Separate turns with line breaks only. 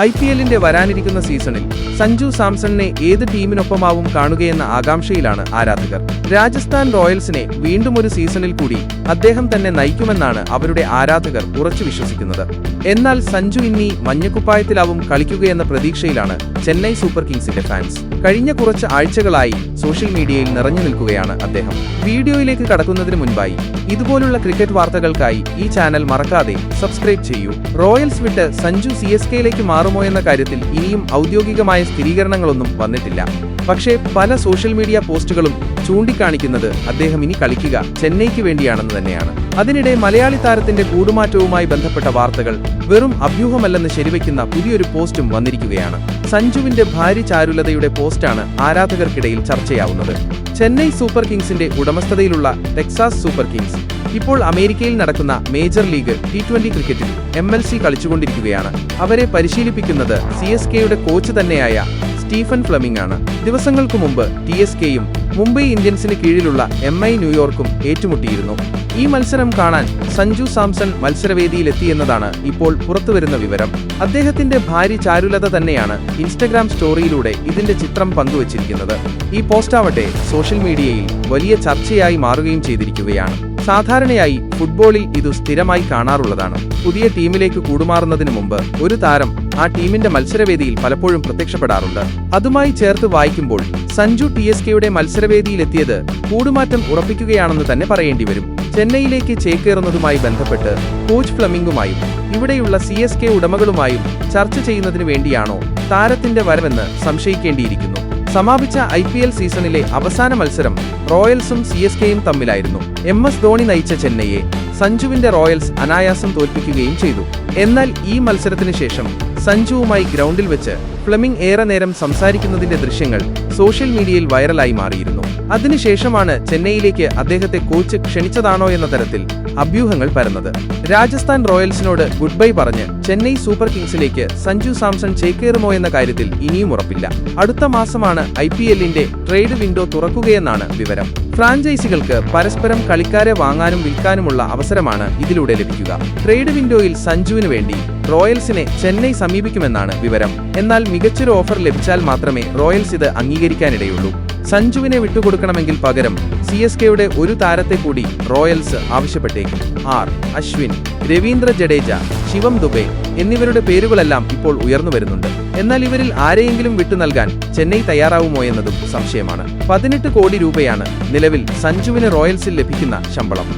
I P എല്ലിന്റെ വരാനിരിക്കുന്ന സീസണിൽ സഞ്ജു സാംസണിനെ ഏത് ടീമിനൊപ്പമാവും കാണുകയെന്ന ആകാംക്ഷയിലാണ് ആരാധകർ. രാജസ്ഥാൻ റോയൽസിനെ വീണ്ടും ഒരു സീസണിൽ കൂടി അദ്ദേഹം തന്നെ നയിക്കുമെന്നാണ് അവരുടെ ആരാധകർ ഉറച്ചു വിശ്വസിക്കുന്നത്. എന്നാൽ സഞ്ജു ഇനി മഞ്ഞക്കുപ്പായത്തിലാവും കളിക്കുകയെന്ന പ്രതീക്ഷയിലാണ് ചെന്നൈ സൂപ്പർ കിങ്സിന്റെ ഫാൻസ്. കഴിഞ്ഞ കുറച്ച് ആഴ്ചകളായി സോഷ്യൽ മീഡിയയിൽ നിറഞ്ഞു നിൽക്കുകയാണ് അദ്ദേഹം. വീഡിയോയിലേക്ക് കടക്കുന്നതിന് മുൻപായി ഇതുപോലുള്ള ക്രിക്കറ്റ് വാർത്തകൾക്കായി ഈ ചാനൽ മറക്കാതെ സബ്സ്ക്രൈബ് ചെയ്യൂ. റോയൽസ് വിട്ട് സഞ്ജു സി എസ് കെയിലേക്ക് മാറുമോ എന്ന കാര്യത്തിൽ ഇനിയും ഔദ്യോഗികമായ സ്ഥിരീകരണങ്ങളൊന്നും വന്നിട്ടില്ല. പക്ഷേ പല സോഷ്യൽ മീഡിയ പോസ്റ്റുകളും ചൂണ്ടിക്കാണിക്കുന്നത് അദ്ദേഹം ഇനി കളിക്കുക ചെന്നൈക്ക് വേണ്ടിയാണെന്ന് തന്നെയാണ്. അതിനിടെ മലയാളി താരത്തിന്റെ കൂടുമാറ്റവുമായി ബന്ധപ്പെട്ട വാർത്തകൾ വെറും അഭ്യൂഹമല്ലെന്ന് ശരിവയ്ക്കുന്ന പുതിയൊരു പോസ്റ്റും വന്നിരിക്കുകയാണ്. സഞ്ജുവിന്റെ ഭാര്യ ചാരുലതയുടെ പോസ്റ്റാണ് ആരാധകർക്കിടയിൽ ചർച്ചയാവുന്നത്. ചെന്നൈ സൂപ്പർ കിങ്സിന്റെ ഉടമസ്ഥതയിലുള്ള ടെക്സാസ് സൂപ്പർ കിങ്സ് ഇപ്പോൾ അമേരിക്കയിൽ നടക്കുന്ന മേജർ ലീഗ് ടി ട്വന്റി ക്രിക്കറ്റിൽ എം എൽ സി കളിച്ചുകൊണ്ടിരിക്കുകയാണ്. അവരെ പരിശീലിപ്പിക്കുന്നത് സി എസ് കെയുടെ കോച്ച് തന്നെയായ സ്റ്റീഫൻ ഫ്ലമിംഗ് ആണ്. ദിവസങ്ങൾക്ക് മുമ്പ് ടി എസ് കെയും മുംബൈ ഇന്ത്യൻസിന് കീഴിലുള്ള എം ഐ ന്യൂയോർക്കും ഏറ്റുമുട്ടിയിരുന്നു. ഈ മത്സരം കാണാൻ സഞ്ജു സാംസൺ മത്സരവേദിയിലെത്തിയെന്നതാണ് ഇപ്പോൾ പുറത്തുവരുന്ന വിവരം. അദ്ദേഹത്തിന്റെ ഭാര്യ ചാരുലത തന്നെയാണ് ഇൻസ്റ്റഗ്രാം സ്റ്റോറിയിലൂടെ ഇതിന്റെ ചിത്രം പങ്കുവച്ചിരിക്കുന്നത്. ഈ പോസ്റ്റാവട്ടെ സോഷ്യൽ മീഡിയയിൽ വലിയ ചർച്ചയായി മാറുകയും ചെയ്തിരിക്കുകയാണ്. സാധാരണയായി ഫുട്ബോളിൽ ഇതു സ്ഥിരമായി കാണാറുള്ളതാണ്. പുതിയ ടീമിലേക്ക് കൂടുമാറുന്നതിന് മുമ്പ് ഒരു താരം ആ ടീമിന്റെ മത്സരവേദിയിൽ പലപ്പോഴും പ്രത്യക്ഷപ്പെടാറുണ്ട്. അതുമായി ചേർത്ത് വായിക്കുമ്പോൾ സഞ്ജു ടി എസ് കെയുടെ മത്സരവേദിയിലെത്തിയത് കൂടുമാറ്റം ഉറപ്പിക്കുകയാണെന്ന് തന്നെ പറയേണ്ടി വരും. ചെന്നൈയിലേക്ക് ചേക്കേറുന്നതുമായി ബന്ധപ്പെട്ട് കോച്ച് ഫ്ലമിംഗുമായും ഇവിടെയുള്ള സി എസ് കെ ഉടമകളുമായും ചർച്ച ചെയ്യുന്നതിനു വേണ്ടിയാണോ താരത്തിന്റെ വരവെന്ന് സംശയിക്കേണ്ടിയിരിക്കുന്നു. സമാപിച്ച ഐ പി എൽ സീസണിലെ അവസാന മത്സരം റോയൽസും സി എസ് കെയും തമ്മിലായിരുന്നു. എം എസ് ധോണി നയിച്ച ചെന്നൈയെ സഞ്ജുവിന്റെ റോയൽസ് അനായാസം തോൽപ്പിക്കുകയും ചെയ്തു. എന്നാൽ ഈ മത്സരത്തിന് ശേഷം സഞ്ജുവുമായി ഗ്രൗണ്ടിൽ വെച്ച് ഫ്ലെമിംഗ് ഏറെ നേരം സംസാരിക്കുന്നതിന്റെ ദൃശ്യങ്ങൾ സോഷ്യൽ മീഡിയയിൽ വൈറലായി മാറിയിരുന്നു. അതിനുശേഷമാണ് ചെന്നൈയിലേക്ക് അദ്ദേഹത്തെ കോച്ച് ക്ഷണിച്ചതാണോ എന്ന തരത്തിൽ അഭ്യൂഹങ്ങൾ പരന്നത്. രാജസ്ഥാൻ റോയൽസിനോട് ഗുഡ് ബൈ പറഞ്ഞ് ചെന്നൈ സൂപ്പർ കിങ്സിലേക്ക് സഞ്ജു സാംസൺ ചേക്കേറുമോ എന്ന കാര്യത്തിൽ ഇനിയും ഉറപ്പില്ല. അടുത്ത മാസമാണ് ഐ പി എല്ലിന്റെ ട്രേഡ് വിൻഡോ തുറക്കുകയെന്നാണ് വിവരം. ഫ്രാഞ്ചൈസികൾക്ക് പരസ്പരം കളിക്കാരെ വാങ്ങാനും വിൽക്കാനുമുള്ള അവസരമാണ് ഇതിലൂടെ ലഭിക്കുക. ട്രേഡ് വിൻഡോയിൽ സഞ്ജുവിന് വേണ്ടി റോയൽസിനെ ചെന്നൈ സമീപിക്കുമെന്നാണ് വിവരം. എന്നാൽ മികച്ചൊരു ഓഫർ ലഭിച്ചാൽ മാത്രമേ റോയൽസ് ഇത് അംഗീകരിക്കാനിടയുള്ളൂ. സഞ്ജുവിനെ വിട്ടുകൊടുക്കണമെങ്കിൽ പകരം സി എസ് കെയുടെ ഒരു താരത്തെ കൂടി റോയൽസ് ആവശ്യപ്പെട്ടേക്കും. ആർ അശ്വിൻ രവീന്ദ്ര ജഡേജ ശിവം ദുബെ എന്നിവരുടെ പേരുകളെല്ലാം ഇപ്പോൾ ഉയർന്നു വരുന്നുണ്ട്. എന്നാൽ ഇവരിൽ ആരെയെങ്കിലും വിട്ടു നൽകാൻ ചെന്നൈ തയ്യാറാവുമോ എന്നതും സംശയമാണ്. പതിനെട്ട് കോടി രൂപയാണ് നിലവിൽ സഞ്ജുവിന് റോയൽസിൽ ലഭിക്കുന്ന ശമ്പളം.